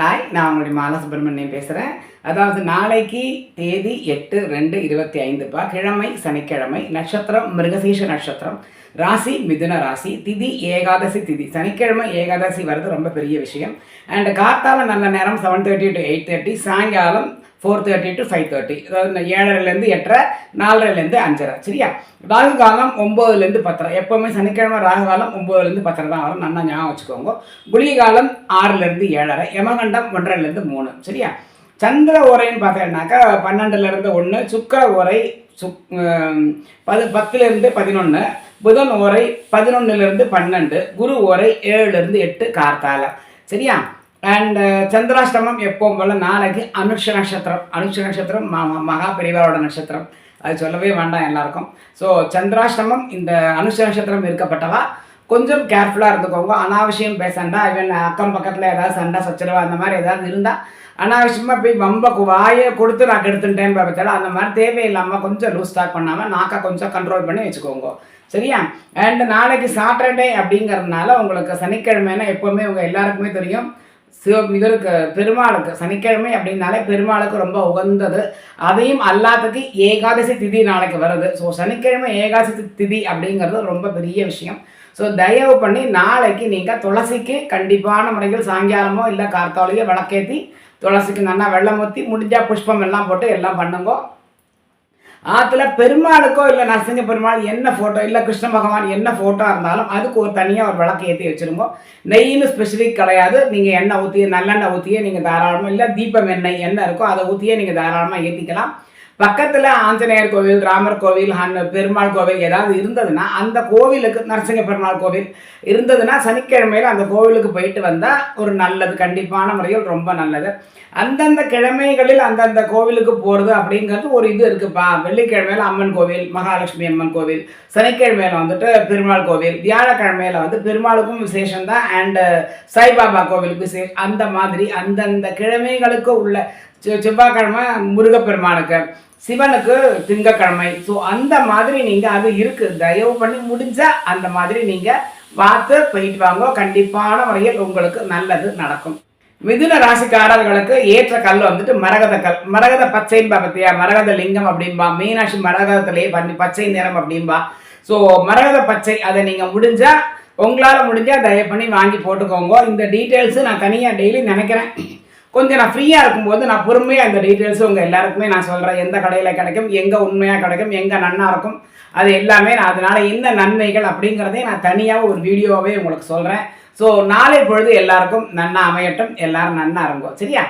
Hi நான் உங்களுடைய மாலா சுப்பிரமணியம் பேசுகிறேன் அதாவது நாளைக்கு தேதி எட்டு ரெண்டு இருபத்தி ஐந்துப்பா கிழமை சனிக்கிழமை நட்சத்திரம் மிருகசீஷ நட்சத்திரம் ராசி மிதுன ராசி திதி ஏகாதசி திதி. சனிக்கிழமை ஏகாதசி வர்றது ரொம்ப பெரிய விஷயம். அண்ட் காத்தால நல்ல நேரம் seven thirty to eight thirty சாயங்காலம் four thirty to five thirty அதாவது இந்த ஏழரைலேருந்து எட்டரை நாலரைலேருந்து அஞ்சரை. சரியா? ராகு காலம் ஒம்போதுலேருந்து பத்தரை. எப்போவுமே சனிக்கிழமை ராகு காலம் ஒம்போதுலேருந்து பத்தரை தான் வரும். நல்லா ஞாபகம் வச்சுக்கோங்க. குளிகை காலம் ஆறுலேருந்து ஏழரை யமகண்டம் ஒன்றரைலேருந்து மூணு. சரியா? சந்திர உரைன்னு பார்த்தீங்கன்னாக்கா பன்னெண்டுலேருந்து ஒன்று சுக்கர உரை சுக் பது பத்துலேருந்து பதினொன்று புதன் உரை பதினொன்றுலேருந்து பன்னெண்டு குரு உரை ஏழுலேருந்து எட்டு கார்த்தால சரியா? அண்ட் சந்திராஷ்டமம் எப்போவும் போல் நாளைக்கு அனுஷ நட்சத்திரம். அனுஷ நட்சத்திரம் மகா பெரியவரோட நட்சத்திரம். அது சொல்லவே வேண்டாம் எல்லாருக்கும். ஸோ சந்திராஷ்டமம் இந்த அனுஷ நட்சத்திரம் இருக்கப்பட்டவா? கொஞ்சம் கேர்ஃபுல்லாக இருந்துக்கோங்க. அனாவசியம் பேசண்டா இவன் அக்கம் பக்கத்தில் ஏதாவது சண்டை சச்சரவு அந்த மாதிரி ஏதாவது இருந்தால் அனாவசியமாக போய் வம்ப வாயை கொடுத்து நான் கெடுத்துட்டேன் பார்த்தாலும் அந்த மாதிரி தேவையில்லாமல் கொஞ்சம் லூஸ் ஸ்டாக் பண்ணாமல் நாக்கை கொஞ்சம் கண்ட்ரோல் பண்ணி வச்சுக்கோங்க. சரியா? அண்ட் நாளைக்கு சாட்டர்டே அப்படிங்கிறதுனால உங்களுக்கு சனிக்கிழமைனா எப்போவுமே உங்கள் எல்லாருக்குமே தெரியும். சிவ இவருக்கு பெருமாளுக்கு சனிக்கிழமை அப்படின்னாலே பெருமாளுக்கு ரொம்ப உகந்தது. அதையும் அல்லாததுக்கு ஏகாதசி திதி நாளைக்கு வருது. ஸோ சனிக்கிழமை ஏகாதசி திதி அப்படிங்கிறது ரொம்ப பெரிய விஷயம். ஸோ தயவு பண்ணி நாளைக்கு நீங்கள் துளசிக்கு கண்டிப்பான முறையில் சாயங்காலமோ இல்லை கார்த்தாலையோ விளக்கேற்றி துளசிக்கு நல்லா வெள்ளம் ஊற்றி முடிஞ்சால் புஷ்பம் எல்லாம் போட்டு எல்லாம் பண்ணுங்க. ஆற்றுல பெருமாளுக்கோ இல்லை நரசிங்க பெருமாள் என்ன ஃபோட்டோ இல்லை கிருஷ்ண பகவான் என்ன ஃபோட்டோ இருந்தாலும் அதுக்கு ஒரு தனியாக ஒரு விளக்கு ஏற்றி வச்சுருங்க. நெய்னு ஸ்பெசிஃபிக் கிடையாது. நீங்கள் எண்ணெய் ஊற்றி நல்லெண்ணெய் ஊற்றியே நீங்கள் தாராளமாக இல்லை தீபம் எண்ணெய் என்ன இருக்கோ அதை ஊற்றியே நீங்கள் தாராளமாக ஏற்றிக்கலாம் பக்கத்தில் ஆஞ்சநேயர் கோவில் ராமர் கோவில் ஹன் பெருமாள் கோவில் ஏதாவது இருந்ததுன்னா அந்த கோவிலுக்கு நரசிங்க பெருமாள் கோவில் இருந்ததுன்னா சனிக்கிழமையில் அந்த கோவிலுக்கு போயிட்டு வந்தால் ஒரு நல்லது கண்டிப்பான முறையில் ரொம்ப நல்லது. அந்தந்த கிழமைகளில் அந்தந்த கோவிலுக்கு போகிறது அப்படிங்கிறது ஒரு இது இருக்குப்பா. வெள்ளிக்கிழமையில் அம்மன் கோவில் மகாலட்சுமி அம்மன் கோவில் சனிக்கிழமையில் வந்துட்டு பெருமாள் கோவில் வியாழக்கிழமையில் வந்து பெருமாளுக்கும் விசேஷம் தான் அண்டு சாய்பாபா கோவிலுக்கு விசேஷம் அந்த மாதிரி அந்தந்த கிழமைகளுக்கு உள்ள செவ்வாய்க்கிழமை முருகப்பெருமானுக்கு சிவனுக்கு திங்கக்கிழமை. ஸோ அந்த மாதிரி நீங்கள் அது இருக்குது தயவு பண்ணி முடிஞ்சால் அந்த மாதிரி நீங்கள் பார்த்து போயிட்டு வாங்க. கண்டிப்பான முறையில் உங்களுக்கு நல்லது நடக்கும். மிதுன ராசிக்காரர்களுக்கு ஏற்ற கல் வந்துட்டு மரகத கல். மரகத பச்சைன்னு பத்தியா? மரகத லிங்கம் அப்படின்பா. மீனாட்சி மரகதத்திலேயே பண்ணி பச்சை நிறம் அப்படின்பா. ஸோ மரகத பச்சை அதை நீங்கள் முடிஞ்சால் உங்களால் முடிஞ்சால் தயவு பண்ணி வாங்கி போட்டுக்கோங்க. இந்த டீட்டெயில்ஸு நான் தனியாக டெய்லி நினைக்கிறேன். கொஞ்சம் நான் ஃப்ரீயாக இருக்கும்போது நான் பொறுமையாக இந்த டீட்டெயில்ஸ் உங்கள் எல்லாருக்குமே நான் சொல்கிறேன் எந்த கடையில் கிடைக்கும் எங்கே உண்மையாக கிடைக்கும் எங்கே நன்னா இருக்கும் அது எல்லாமே நான் அதனால் என்ன நன்மைகள் அப்படிங்கிறதே நான் தனியாக ஒரு வீடியோவே உங்களுக்கு சொல்கிறேன் ஸோ நாளை பொழுது எல்லாருக்கும் நன்னா அமையட்டும். எல்லாரும் நன்னா இருங்கோ சரியா?